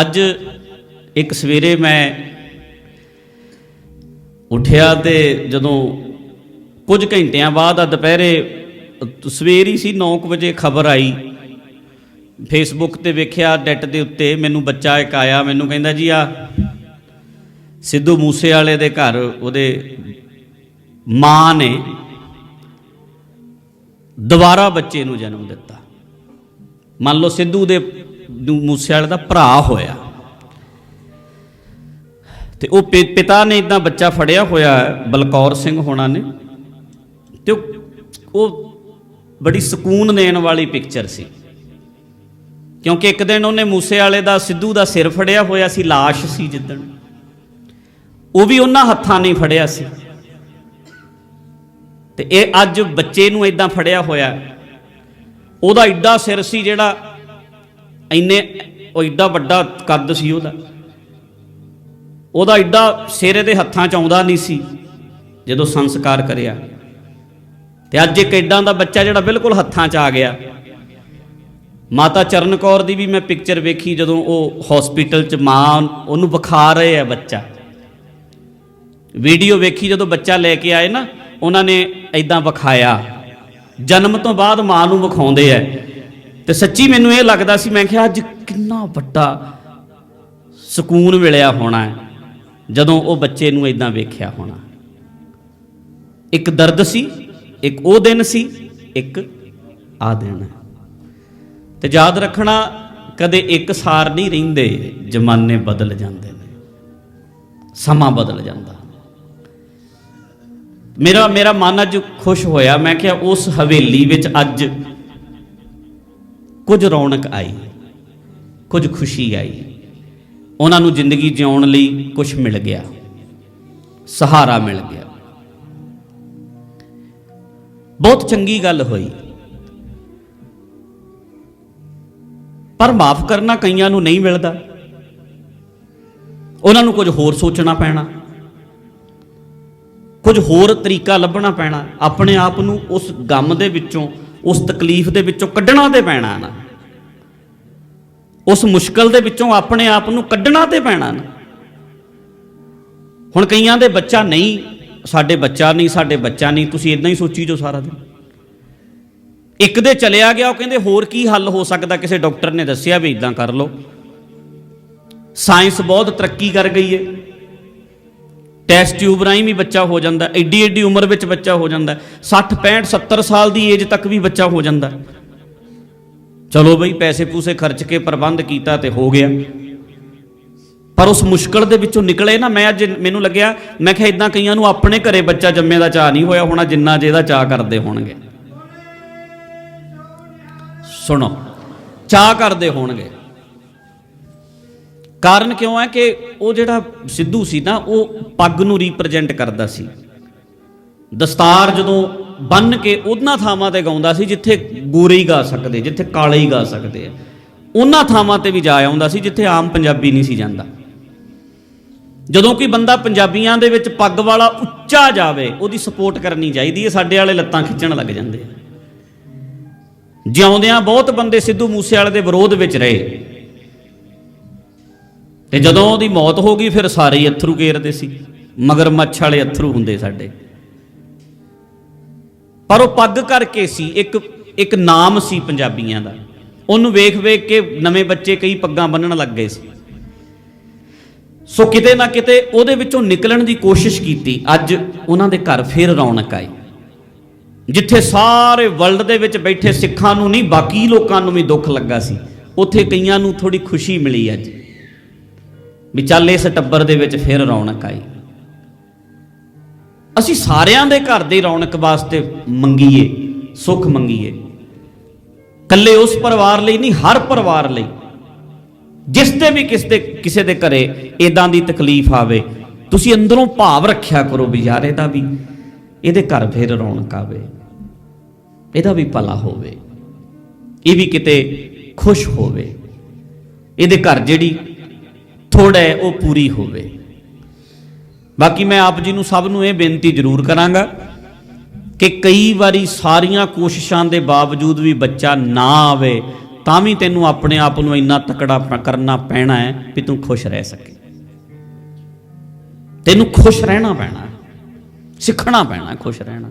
ਅੱਜ ਇੱਕ ਸਵੇਰੇ ਮੈਂ ਉੱਠਿਆ ਤੇ ਜਦੋਂ ਕੁਝ ਘੰਟਿਆਂ ਬਾਅਦ ਆ ਦੁਪਹਿਰੇ ਸਵੇਰ ਹੀ ਸੀ 9 ਵਜੇ ਖਬਰ ਆਈ। ਫੇਸਬੁੱਕ ਤੇ ਵੇਖਿਆ ਨੈਟ ਦੇ ਉੱਤੇ ਮੈਨੂੰ ਬੱਚਾ ਇੱਕ ਆਇਆ, ਮੈਨੂੰ ਕਹਿੰਦਾ ਜੀ, ਆ ਸਿੱਧੂ ਮੂਸੇ ਵਾਲੇ ਦੇ ਘਰ, ਉਹਦੇ ਮਾਂ ਨੇ ਦੁਬਾਰਾ ਬੱਚੇ ਨੂੰ ਜਨਮ ਦਿੱਤਾ। ਮੰਨ ਲਓ ਸਿੱਧੂ ਦੇ ਮੂਸੇ ਵਾਲੇ ਦਾ ਭਰਾ ਹੋਇਆ। ਤੇ ਉਹ ਪਿਤਾ ਨੇ ਇਦਾਂ ਬੱਚਾ ਫੜਿਆ ਹੋਇਆ ਬਲਕੌਰ ਸਿੰਘ ਹੋਣਾ ਨੇ। ਤੇ ਉਹ- ਬੜੀ ਸਕੂਨ ਦੇਣ ਵਾਲੀ ਪਿਕਚਰ ਸੀ। ਕਿਉਂਕਿ ਇੱਕ ਦਿਨ ਉਹਨੇ ਮੂਸੇ ਵਾਲੇ ਦਾ, ਸਿੱਧੂ ਦਾ ਸਿਰ ਫੜਿਆ ਹੋਇਆ ਸੀ লাশ ਸੀ ਜਿੱਦਣ। ਉਹ ਵੀ ਉਹਨਾਂ ਹੱਥਾਂ ਨੇ ਫੜਿਆ ਸੀ। ਤੇ ਇਹ ਅੱਜ ਬੱਚੇ ਨੂੰ ਇਦਾਂ ਫੜਿਆ ਹੋਇਆ ਉਹਦਾ ਐਡਾ ਸਿਰ ਸੀ ਜਿਹੜਾ ਇੰਨੇ ਉਹ ਐਡਾ ਵੱਡਾ ਕੱਦ ਸੀ ਉਹਦਾ। ਉਹਦਾ ਐਡਾ ਸਿਰ ਦੇ ਹੱਥਾਂ 'ਚ ਆਉਂਦਾ ਨਹੀਂ ਸੀ, ਜਦੋਂ ਸੰਸਕਾਰ ਕਰਿਆ। ਤੇ ਅੱਜ ਇੱਕ ਐਡਾ ਦਾ ਬੱਚਾ ਜਿਹੜਾ ਬਿਲਕੁਲ ਹੱਥਾਂ 'ਚ ਆ ਗਿਆ। ਮਾਤਾ ਚਰਨ ਕੌਰ ਦੀ ਵੀ ਮੈਂ ਪਿਕਚਰ ਵੇਖੀ ਜਦੋਂ ਉਹ ਹਸਪੀਟਲ 'ਚ ਮਾਂ ਉਹਨੂੰ ਵਿਖਾ ਰਹੇ ਆ ਬੱਚਾ। ਵੀਡੀਓ ਵੇਖੀ ਜਦੋਂ ਬੱਚਾ ਲੈ ਕੇ ਆਏ ਨਾ, ਉਹਨਾਂ ਨੇ ਐਦਾਂ ਵਿਖਾਇਆ। ਜਨਮ ਤੋਂ ਬਾਅਦ ਮਾਂ ਨੂੰ ਵਿਖਾਉਂਦੇ ਐ ਤੇ ਸੱਚੀ ਮੈਨੂੰ ਇਹ ਲੱਗਦਾ ਸੀ, ਮੈਂ ਕਿਹਾ ਅੱਜ ਕਿੰਨਾ ਵੱਡਾ ਸਕੂਨ ਮਿਲਿਆ ਹੋਣਾ ਹੈ, ਜਦੋਂ ਉਹ ਬੱਚੇ ਨੂੰ ਐਦਾਂ ਵੇਖਿਆ ਹੋਣਾ। ਇੱਕ ਦਰਦ ਸੀ, ਇੱਕ ਉਹ ਦਿਨ ਸੀ, ਇੱਕ ਆ ਦਿਨ ਤੇ ਯਾਦ ਰੱਖਣਾ, ਕਦੇ ਇੱਕ ਸਾਰ ਨਹੀਂ ਰਹਿੰਦੇ, ਜ਼ਮਾਨੇ ਬਦਲ ਜਾਂਦੇ ਨੇ, ਸਮਾਂ ਬਦਲ ਜਾਂਦਾ। ਮੇਰਾ ਮੇਰਾ ਮਨ ਅੱਜ ਖੁਸ਼ ਹੋਇਆ, ਮੈਂ ਕਿਹਾ ਉਸ ਹਵੇਲੀ ਵਿੱਚ ਅੱਜ ਕੁਝ ਰੌਣਕ ਆਈ, ਕੁਝ ਖੁਸ਼ੀ ਆਈ। ਉਹਨਾਂ ਨੂੰ ਜ਼ਿੰਦਗੀ ਜਿਉਣ ਲਈ ਕੁਝ ਮਿਲ ਗਿਆ, ਸਹਾਰਾ ਮਿਲ ਗਿਆ। ਬਹੁਤ ਚੰਗੀ ਗੱਲ ਹੋਈ। ਪਰ ਮਾਫ ਕਰਨਾ ਕਈਆਂ ਨੂੰ ਨਹੀਂ ਮਿਲਦਾ। ਉਹਨਾਂ ਨੂੰ ਕੁਝ ਹੋਰ ਸੋਚਣਾ ਪੈਣਾ। ਕੁਝ ਹੋਰ ਤਰੀਕਾ ਲੱਭਣਾ ਪੈਣਾ। ਆਪਣੇ ਆਪ ਨੂੰ ਉਸ ਗਮ ਦੇ ਵਿੱਚੋਂ, ਉਸ ਤਕਲੀਫ ਦੇ ਵਿੱਚੋਂ ਕੱਢਣਾ ਤੇ ਪੈਣਾ ਨਾ। ਉਸ ਮੁਸ਼ਕਲ ਦੇ ਵਿੱਚੋਂ ਆਪਣੇ ਆਪ ਨੂੰ ਕੱਢਣਾ ਤੇ ਪੈਣਾ ਨਾ। ਹੁਣ ਕਈਆਂ ਦੇ ਬੱਚਾ ਨਹੀਂ, ਸਾਡੇ ਬੱਚਾ ਨਹੀਂ, ਸਾਡੇ ਬੱਚਾ ਨਹੀਂ, ਤੁਸੀਂ ਇਦਾਂ ਹੀ ਸੋਚੀ ਜੋ ਸਾਰਾ ਦਿਨ। ਇੱਕ ਦੇ ਚਲਿਆ ਗਿਆ, ਉਹ ਕਹਿੰਦੇ, ਹੋਰ ਕੀ ਹੱਲ ਹੋ ਸਕਦਾ? ਕਿਸੇ ਡਾਕਟਰ ਨੇ ਦੱਸਿਆ ਵੀ ਇਦਾਂ ਕਰ ਲਓ। ਸਾਇੰਸ ਬਹੁਤ ਤਰੱਕੀ ਕਰ ਗਈ ਹੈ ਟੈਸਟ ਟਿਊਬ ਰਾਹੀਂ ਵੀ ਬੱਚਾ ਹੋ ਜਾਂਦਾ। ਐਡੀ ਐਡੀ ਉਮਰ ਵਿੱਚ ਬੱਚਾ ਹੋ ਜਾਂਦਾ। 60 65 70 ਸਾਲ ਦੀ ਏਜ ਤੱਕ ਵੀ ਬੱਚਾ ਹੋ ਜਾਂਦਾ। ਚਲੋ ਬਈ ਪੈਸੇ ਪੂਸੇ ਖਰਚ ਕੇ ਪ੍ਰਬੰਧ ਕੀਤਾ ਤੇ ਹੋ ਗਿਆ। ਪਰ ਉਸ ਮੁਸ਼ਕਲ ਦੇ ਵਿੱਚੋਂ ਨਿਕਲੇ ਨਾ, ਮੈਂ ਅੱਜ ਮੈਨੂੰ ਲੱਗਿਆ, ਮੈਂ ਕਿਹਾ ਇਦਾਂ ਕਈਆਂ ਨੂੰ ਆਪਣੇ ਘਰੇ ਬੱਚਾ ਜੰਮੇ ਦਾ ਚਾਹ ਨਹੀਂ ਹੋਇਆ ਹੋਣਾ, ਜਿੰਨਾ ਜਿਹਦਾ ਚਾਹ ਕਰਦੇ ਹੋਣਗੇ। ਸੁਣੋ ਚਾਹ ਕਰਦੇ ਹੋਣਗੇ। ਕਾਰਨ ਕਿਉਂ ਹੈ ਕਿ ਉਹ ਜਿਹੜਾ ਸਿੱਧੂ ਸੀ ਨਾ, ਉਹ ਪੱਗ ਨੂੰ ਰਿਪਰੈਜ਼ੈਂਟ ਕਰਦਾ ਸੀ। ਦਸਤਾਰ ਜਦੋਂ ਬੰਨ ਕੇ ਉਹਨਾਂ ਥਾਵਾਂ ਤੇ ਗਾਉਂਦਾ ਸੀ ਜਿੱਥੇ ਗੋਰੇ ਹੀ ਗਾ ਸਕਦੇ, ਜਿੱਥੇ ਕਾਲੇ ਹੀ ਗਾ ਸਕਦੇ ਆ। ਉਹਨਾਂ ਥਾਵਾਂ ਤੇ ਵੀ ਜਾ ਆਉਂਦਾ ਸੀ ਜਿੱਥੇ ਆਮ ਪੰਜਾਬੀ ਨਹੀਂ ਸੀ ਜਾਂਦਾ। ਜਦੋਂ ਕੋਈ ਬੰਦਾ ਪੰਜਾਬੀਆਂ ਦੇ ਵਿੱਚ ਪੱਗ ਵਾਲਾ ਉੱਚਾ ਜਾਵੇ, ਉਹਦੀ ਸਪੋਰਟ ਕਰਨੀ ਚਾਹੀਦੀ ਹੈ, ਸਾਡੇ ਵਾਲੇ ਲੱਤਾਂ ਖਿੱਚਣ ਲੱਗ ਜਾਂਦੇ ਆ। ਜਿਉਂਦਿਆਂ ਬਹੁਤ ਬੰਦੇ ਸਿੱਧੂ ਮੂਸੇਵਾਲੇ ਦੇ ਵਿਰੋਧ ਵਿੱਚ ਰਹੇ। ਤੇ ਜਦੋਂ ਉਹਦੀ ਮੌਤ ਹੋ ਗਈ, ਫਿਰ ਸਾਰੇ ਹੀ ਅਥਰੂ ਕੇਰਦੇ ਸੀ। ਮਗਰ ਮੱਛ ਵਾਲੇ ਅਥਰੂ ਹੁੰਦੇ ਸਾਡੇ। ਪਰ ਉਹ ਪੱਗ ਕਰਕੇ ਸੀ, ਇੱਕ ਇੱਕ ਨਾਮ ਸੀ ਪੰਜਾਬੀਆਂ ਦਾ। ਉਹਨੂੰ ਵੇਖ ਵੇਖ ਕੇ ਨਵੇਂ ਬੱਚੇ ਕਈ ਪੱਗਾਂ ਬੰਨਣ ਲੱਗ ਗਏ ਸੀ। ਸੋ ਕਿਤੇ ਨਾ ਕਿਤੇ ਉਹਦੇ ਵਿੱਚੋਂ ਨਿਕਲਣ ਦੀ ਕੋਸ਼ਿਸ਼ ਕੀਤੀ। ਅੱਜ ਉਹਨਾਂ ਦੇ ਘਰ ਫਿਰ ਰੌਣਕ ਆਈ। ਜਿੱਥੇ ਸਾਰੇ ਵਰਲਡ ਦੇ ਵਿੱਚ ਬੈਠੇ ਸਿੱਖਾਂ ਨੂੰ ਨਹੀਂ, ਬਾਕੀ ਲੋਕਾਂ ਨੂੰ ਵੀ ਦੁੱਖ ਲੱਗਾ ਸੀ। ਉੱਥੇ ਕਈਆਂ ਨੂੰ ਥੋੜੀ ਖੁਸ਼ੀ ਮਿਲੀ ਅੱਜ। ਵੀ ਚੱਲ ਇਸ ਟੱਬਰ ਦੇ ਵਿੱਚ ਫਿਰ ਰੌਣਕ ਆਈ। ਅਸੀਂ ਸਾਰਿਆਂ ਦੇ ਘਰ ਦੀ ਰੌਣਕ ਵਾਸਤੇ ਮੰਗੀਏ, ਸੁੱਖ ਮੰਗੀਏ। ਕੱਲੇ ਉਸ ਪਰਿਵਾਰ ਲਈ ਨਹੀਂ, ਹਰ ਪਰਿਵਾਰ ਲਈ। ਜਿਸ ਤੇ ਵੀ ਕਿਸ ਦੇ ਕਿਸੇ ਦੇ ਘਰੇ ਇਦਾਂ ਦੀ ਤਕਲੀਫ ਆਵੇ, ਤੁਸੀਂ ਅੰਦਰੋਂ ਭਾਵ ਰੱਖਿਆ ਕਰੋ ਵੀ ਯਾਰ ਇਹਦਾ ਵੀ ਇਹਦੇ ਘਰ ਫਿਰ ਰੌਣਕ ਆਵੇ। ਇਹਦਾ ਵੀ ਭਲਾ ਹੋਵੇ। ਇਹ ਵੀ ਕਿਤੇ ਖੁਸ਼ ਹੋਵੇ। ਇਹਦੇ ਘਰ ਜਿਹੜੀ ਥੋੜਾ ਉਹ ਪੂਰੀ ਹੋਵੇ। ਬਾਕੀ ਮੈਂ ਆਪ ਜੀ ਨੂੰ ਸਭ ਨੂੰ ਇਹ ਬੇਨਤੀ ਜ਼ਰੂਰ ਕਰਾਂਗਾ ਕਿ ਕਈ ਵਾਰੀ ਸਾਰੀਆਂ ਕੋਸ਼ਿਸ਼ਾਂ ਦੇ ਬਾਵਜੂਦ ਵੀ ਬੱਚਾ ਨਾ ਆਵੇ, ਤਾਂ ਵੀ ਤੈਨੂੰ ਆਪਣੇ ਆਪ ਨੂੰ ਇੰਨਾ ਤਕੜਾ ਕਰਨਾ ਪੈਣਾ ਹੈ ਵੀ ਤੂੰ ਖੁਸ਼ ਰਹਿ ਸਕੇ। ਤੈਨੂੰ ਖੁਸ਼ ਰਹਿਣਾ ਪੈਣਾ ਸਿੱਖਣਾ ਪੈਣਾ ਖੁਸ਼ ਰਹਿਣਾ।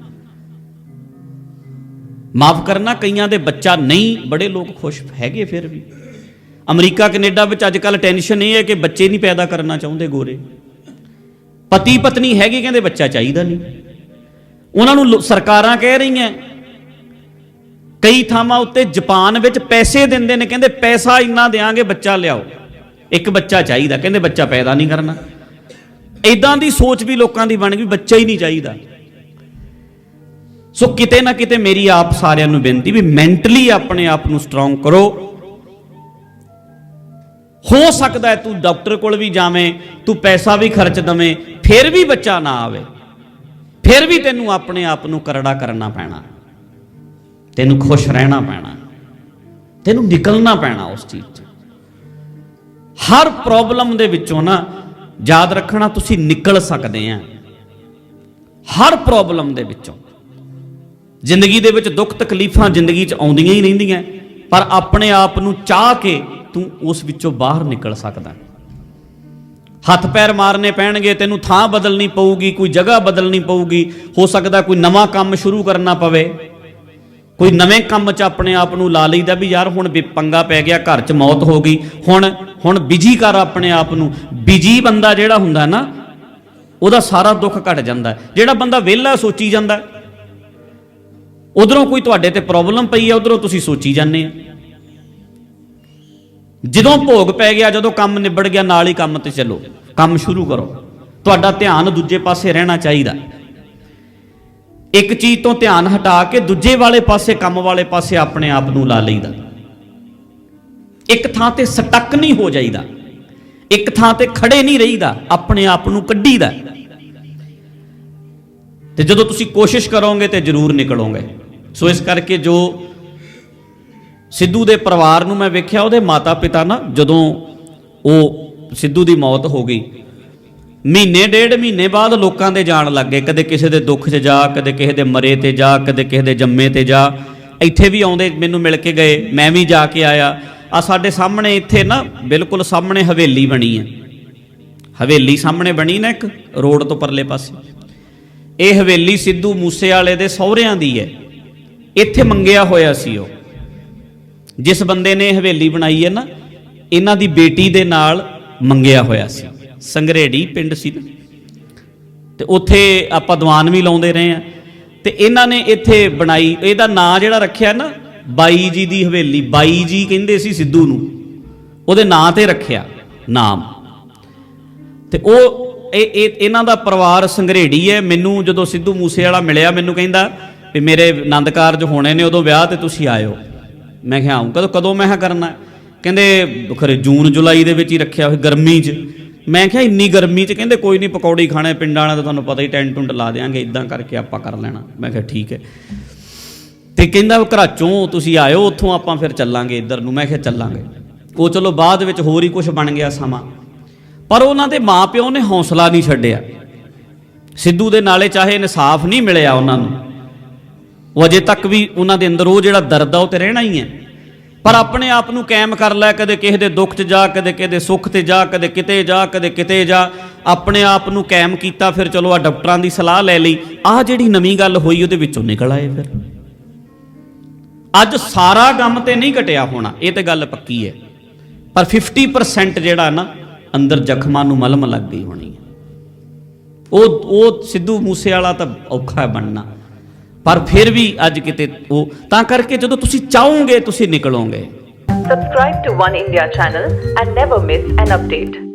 ਮਾਫ ਕਰਨਾ, ਕਈਆਂ ਦੇ ਬੱਚਾ ਨਹੀਂ, ਬੜੇ ਲੋਕ ਖੁਸ਼ ਹੈਗੇ ਫਿਰ ਵੀ। ਅਮਰੀਕਾ, ਕੈਨੇਡਾ ਵਿੱਚ ਅੱਜ ਕੱਲ ਟੈਨਸ਼ਨ ਇਹ ਹੈ ਕਿ ਬੱਚੇ ਨਹੀਂ ਪੈਦਾ ਕਰਨਾ ਚਾਹੁੰਦੇ ਗੋਰੇ। ਪਤੀ ਪਤਨੀ ਹੈਗੇ ਕਹਿੰਦੇ ਬੱਚਾ ਚਾਹੀਦਾ ਨਹੀਂ। ਉਹਨਾਂ ਨੂੰ ਲੋ- ਸਰਕਾਰਾਂ ਕਹਿ ਰਹੀਆਂ। ਕਈ ਥਾਵਾਂ ਉੱਤੇ ਜਾਪਾਨ ਵਿੱਚ ਪੈਸੇ ਦਿੰਦੇ ਨੇ, ਕਹਿੰਦੇ ਪੈਸਾ ਇੰਨਾ ਦੇਾਂਗੇ ਬੱਚਾ ਲਿਆਓ। ਇੱਕ ਬੱਚਾ ਚਾਹੀਦਾ, ਕਹਿੰਦੇ ਬੱਚਾ ਪੈਦਾ ਨਹੀਂ ਕਰਨਾ। ਇਦਾਂ ਦੀ ਸੋਚ ਵੀ ਲੋਕਾਂ ਦੀ ਬਣ ਗਈ, ਬੱਚਾ ਹੀ ਨਹੀਂ ਚਾਹੀਦਾ। ਸੋ ਕਿਤੇ ਨਾ ਕਿਤੇ ਮੇਰੀ ਆਪ ਸਾਰਿਆਂ ਨੂੰ ਬੇਨਤੀ ਵੀ ਮੈਂਟਲੀ ਆਪਣੇ ਆਪ ਨੂੰ ਸਟਰੋਂਗ ਕਰੋ। ਹੋ ਸਕਦਾ ਤੂੰ ਡਾਕਟਰ ਕੋਲ ਵੀ ਜਾਵੇਂ, ਤੂੰ ਪੈਸਾ ਵੀ ਖਰਚ ਦਵੇਂ, ਫਿਰ ਵੀ ਬੱਚਾ ਨਾ ਆਵੇ। ਫਿਰ ਵੀ ਤੈਨੂੰ ਆਪਣੇ ਆਪ ਨੂੰ ਕਰੜਾ ਕਰਨਾ ਪੈਣਾ। ਤੈਨੂੰ ਖੁਸ਼ ਰਹਿਣਾ ਪੈਣਾ। ਤੈਨੂੰ ਨਿਕਲਣਾ ਪੈਣਾ ਉਸ ਚੀਜ਼ 'ਚ। ਹਰ ਪ੍ਰੋਬਲਮ ਦੇ ਵਿੱਚੋਂ ਨਾ ਯਾਦ ਰੱਖਣਾ ਤੁਸੀਂ ਨਿਕਲ ਸਕਦੇ ਆ। ਹਰ ਪ੍ਰੋਬਲਮ ਦੇ ਵਿੱਚੋਂ। ਜ਼ਿੰਦਗੀ ਦੇ ਵਿੱਚ ਦੁੱਖ ਤਕਲੀਫਾਂ ਜ਼ਿੰਦਗੀ 'ਚ ਆਉਂਦੀਆਂ ਹੀ ਰਹਿੰਦੀਆਂ, ਪਰ ਆਪਣੇ ਆਪ ਨੂੰ ਚਾਹ ਕੇ ਤੂੰ ਉਸ ਵਿੱਚੋਂ ਬਾਹਰ ਨਿਕਲ ਸਕਦਾ। ਹੱਥ ਪੈਰ ਮਾਰਨੇ ਪੈਣਗੇ, ਤੈਨੂੰ ਥਾਂ ਬਦਲਣੀ ਪਊਗੀ, ਕੋਈ ਜਗ੍ਹਾ ਬਦਲਣੀ ਪਊਗੀ, ਹੋ ਸਕਦਾ ਕੋਈ ਨਵਾਂ ਕੰਮ ਸ਼ੁਰੂ ਕਰਨਾ ਪਵੇ। ਕੋਈ ਨਵੇਂ ਕੰਮ 'ਚ ਆਪਣੇ ਆਪ ਨੂੰ ਲਾ ਲਈਦਾ ਵੀ ਯਾਰ ਹੁਣ ਵੀ ਪੰਗਾ ਪੈ ਗਿਆ, ਘਰ 'ਚ ਮੌਤ ਹੋ ਗਈ, ਹੁਣ ਹੁਣ ਬਿਜ਼ੀ ਕਰ ਆਪਣੇ ਆਪ ਨੂੰ। ਬਿਜ਼ੀ ਬੰਦਾ ਜਿਹੜਾ ਹੁੰਦਾ ਨਾ, ਉਹਦਾ ਸਾਰਾ ਦੁੱਖ ਘਟ ਜਾਂਦਾ। ਜਿਹੜਾ ਬੰਦਾ ਵਿਹਲਾ ਸੋਚੀ ਜਾਂਦਾ, ਉਧਰੋਂ ਕੋਈ ਤੁਹਾਡੇ ਤੇ ਪ੍ਰੋਬਲਮ ਪਈ ਹੈ ਉਧਰੋਂ ਤੁਸੀਂ ਸੋਚੀ ਜਾਂਦੇ ਆ। ਜਦੋਂ ਭੋਗ ਪੈ ਗਿਆ, ਜਦੋਂ ਕੰਮ ਨਿਬੜ ਗਿਆ, ਨਾਲ ਹੀ ਕੰਮ ਤੇ ਚੱਲੋ। ਕੰਮ ਸ਼ੁਰੂ ਕਰੋ। ਤੁਹਾਡਾ ਧਿਆਨ ਦੂਜੇ ਪਾਸੇ ਰਹਿਣਾ ਚਾਹੀਦਾ। ਇੱਕ ਚੀਜ਼ ਤੋਂ ਧਿਆਨ ਹਟਾ ਕੇ ਦੂਜੇ ਵਾਲੇ ਪਾਸੇ, ਕੰਮ ਵਾਲੇ ਪਾਸੇ ਆਪਣੇ ਆਪ ਨੂੰ ਲਾ ਲਈਦਾ। ਇੱਕ ਥਾਂ ਤੇ ਸਟਕ ਨਹੀਂ ਹੋ ਜਾਈਦਾ। ਇੱਕ ਥਾਂ ਤੇ ਖੜੇ ਨਹੀਂ ਰਹੀਦਾ। ਆਪਣੇ ਆਪ ਨੂੰ ਕੱਢੀਦਾ। ਤੇ ਜਦੋਂ ਤੁਸੀਂ ਕੋਸ਼ਿਸ਼ ਕਰੋਗੇ ਤੇ ਜ਼ਰੂਰ ਨਿਕਲੋਗੇ। ਸੋ ਇਸ ਕਰਕੇ ਜੋ ਸਿੱਧੂ ਦੇ ਪਰਿਵਾਰ ਨੂੰ ਮੈਂ ਵੇਖਿਆ, ਉਹਦੇ ਮਾਤਾ ਪਿਤਾ ਨਾ ਜਦੋਂ ਉਹ ਸਿੱਧੂ ਦੀ ਮੌਤ ਹੋ ਗਈ, ਮਹੀਨੇ ਡੇਢ ਮਹੀਨੇ ਬਾਅਦ ਲੋਕਾਂ ਦੇ ਜਾਣ ਲੱਗੇ ਕਦੇ ਕਿਸੇ ਦੇ ਦੁੱਖ 'ਚ ਜਾ, ਕਦੇ ਕਿਸੇ ਦੇ ਮਰੇ ਤੇ ਜਾ, ਕਦੇ ਕਿਸੇ ਦੇ ਜੰਮੇ ਤੇ ਜਾ। ਇੱਥੇ ਵੀ ਆਉਂਦੇ ਮੈਨੂੰ ਮਿਲ ਕੇ ਗਏ, ਮੈਂ ਵੀ ਜਾ ਕੇ ਆਇਆ। ਆ ਸਾਡੇ ਸਾਹਮਣੇ ਇੱਥੇ ਨਾ ਬਿਲਕੁਲ ਸਾਹਮਣੇ ਹਵੇਲੀ ਬਣੀ ਹੈ। ਹਵੇਲੀ ਸਾਹਮਣੇ ਬਣੀ ਨਾ ਇੱਕ ਰੋਡ ਤੋਂ ਪਰਲੇ ਪਾਸੇ। ਇਹ ਹਵੇਲੀ ਸਿੱਧੂ ਮੂਸੇ ਵਾਲੇ ਦੇ ਸਹੁਰਿਆਂ ਦੀ ਹੈ। ਇੱਥੇ ਮੰਗਿਆ ਹੋਇਆ ਸੀ ਉਹ। ਜਿਸ ਬੰਦੇ ਨੇ ਹਵੇਲੀ ਬਣਾਈ ਹੈ ਨਾ, ਇਹਨਾਂ ਦੀ ਬੇਟੀ ਦੇ ਨਾਲ ਮੰਗਿਆ ਹੋਇਆ ਸੀ। ਸੰਗਰੇੜੀ ਪਿੰਡ ਸੀ ਨਾ। ਤੇ ਉੱਥੇ ਆਪਾਂ ਦੀਵਾਨ ਵੀ ਲਾਉਂਦੇ ਰਹੇ ਆ ਤੇ ਇਹਨਾਂ ਨੇ ਇੱਥੇ ਬਣਾਈ, ਇਹਦਾ ਨਾਂ ਜਿਹੜਾ ਰੱਖਿਆ ਨਾ, ਬਾਈ ਜੀ ਦੀ ਹਵੇਲੀ, ਬਾਈ ਜੀ ਕਹਿੰਦੇ ਸੀ ਸਿੱਧੂ ਨੂੰ। ਉਹਦੇ ਨਾਂ ਤੇ ਰੱਖਿਆ, ਨਾਮ। ਤੇ ਉਹ, ਇਹ ਇਹਨਾਂ ਦਾ ਪਰਿਵਾਰ ਸੰਗਰੇੜੀ ਹੈ। ਮੈਨੂੰ ਜਦੋਂ ਸਿੱਧੂ ਮੂਸੇ ਵਾਲਾ ਮਿਲਿਆ, ਮੈਨੂੰ ਕਹਿੰਦਾ ਵੀ ਮੇਰੇ ਆਨੰਦ ਕਾਰਜ ਹੋਣੇ ਨੇ, ਉਦੋਂ ਵਿਆਹ ਤੇ ਤੁਸੀਂ ਆਇਓ। ਮੈਂ ਕਿਹਾ ਆਉਂ ਕਦੋਂ ਕਦੋਂ ਮੈਂ ਕਿਹਾ ਕਰਨਾ? ਕਹਿੰਦੇ ਖਰੇ ਜੂਨ, ਜੁਲਾਈ ਦੇ ਵਿੱਚ ਹੀ ਰੱਖਿਆ ਹੋਇਆ ਗਰਮੀ 'ਚ। ਮੈਂ ਕਿਹਾ ਇੰਨੀ ਗਰਮੀ 'ਚ ਕਹਿੰਦੇ ਕੋਈ ਨਹੀਂ ਪਕੌੜੀ ਖਾਣੇ, ਪਿੰਡਾਂ ਵਾਲਾ ਤਾਂ ਤੁਹਾਨੂੰ ਪਤਾ ਹੀ ਟੈਂਟ ਟੁੰਟ ਲਾ ਦੇਾਂਗੇ ਇਦਾਂ ਕਰਕੇ ਆਪਾਂ ਕਰ ਲੈਣਾ। ਮੈਂ ਕਿਹਾ ਠੀਕ ਹੈ। ਤੇ ਕਹਿੰਦਾ ਘਰਾਚੋਂ ਤੁਸੀਂ ਆਇਓ, ਉੱਥੋਂ ਆਪਾਂ ਫਿਰ ਚੱਲਾਂਗੇ ਇੱਧਰ ਨੂੰ। ਮੈਂ ਕਿਹਾ ਚੱਲਾਂਗੇ। ਉਹ ਚਲੋ ਬਾਅਦ ਵਿੱਚ ਹੋਰ ਹੀ ਕੁਝ ਬਣ ਗਿਆ ਸਮਾਂ। ਪਰ ਉਹਨਾਂ ਦੇ ਮਾਪਿਓ ਨੇ ਹੌਸਲਾ ਨਹੀਂ ਛੱਡਿਆ। ਸਿੱਧੂ ਦੇ ਨਾਲੇ ਚਾਹੇ ਇਨਸਾਫ ਨਹੀਂ ਮਿਲਿਆ ਉਹਨਾਂ ਨੂੰ। ਉਹ ਅਜੇ ਤੱਕ ਵੀ ਉਹਨਾਂ ਦੇ ਅੰਦਰ ਉਹ ਜਿਹੜਾ ਦਰਦ ਆ, ਉਹ ਤੇ ਰਹਿਣਾ ਹੀ ਹੈ। ਪਰ ਆਪਣੇ ਆਪ ਨੂੰ ਕਾਇਮ ਕਰ ਲੈ, ਕਦੇ ਕਿਸੇ ਦੇ ਦੁੱਖ 'ਚ ਜਾ, ਕਦੇ ਕਿਸੇ ਦੇ ਸੁੱਖ ਤੇ ਜਾ, ਕਦੇ ਕਿਤੇ ਜਾ, ਕਦੇ ਕਿਤੇ ਜਾ। ਆਪਣੇ ਆਪ ਨੂੰ ਕਾਇਮ ਕੀਤਾ, ਫਿਰ ਚਲੋ ਆ ਡਾਕਟਰਾਂ ਦੀ ਸਲਾਹ ਲੈ ਲਈ। ਆਹ ਜਿਹੜੀ ਨਵੀਂ ਗੱਲ ਹੋਈ, ਉਹਦੇ ਵਿੱਚੋਂ ਨਿਕਲ ਆਏ ਫਿਰ। ਅੱਜ ਸਾਰਾ ਕੰਮ ਤੇ ਨਹੀਂ ਘਟਿਆ ਹੋਣਾ, ਇਹ ਤੇ ਗੱਲ ਪੱਕੀ ਹੈ। ਪਰ 50% ਜਿਹੜਾ ਨਾ, ਅੰਦਰ ਜ਼ਖਮਾਂ ਨੂੰ ਮਲਮ ਲੱਗ ਗਈ ਹੋਣੀ ਹੈ। ਉਹ ਉਹ ਸਿੱਧੂ ਮੂਸੇ ਵਾਲਾ ਤਾਂ ਔਖਾ ਬਣਨਾ। ਪਰ ਫਿਰ ਵੀ ਅੱਜ ਕਿਤੇ ਉਹ ਤਾਂ ਕਰਕੇ ਜਦੋਂ ਤੁਸੀਂ ਚਾਹੋਗੇ ਤੁਸੀਂ ਨਿਕਲੋਗੇ subscribe to one India channel and never miss an update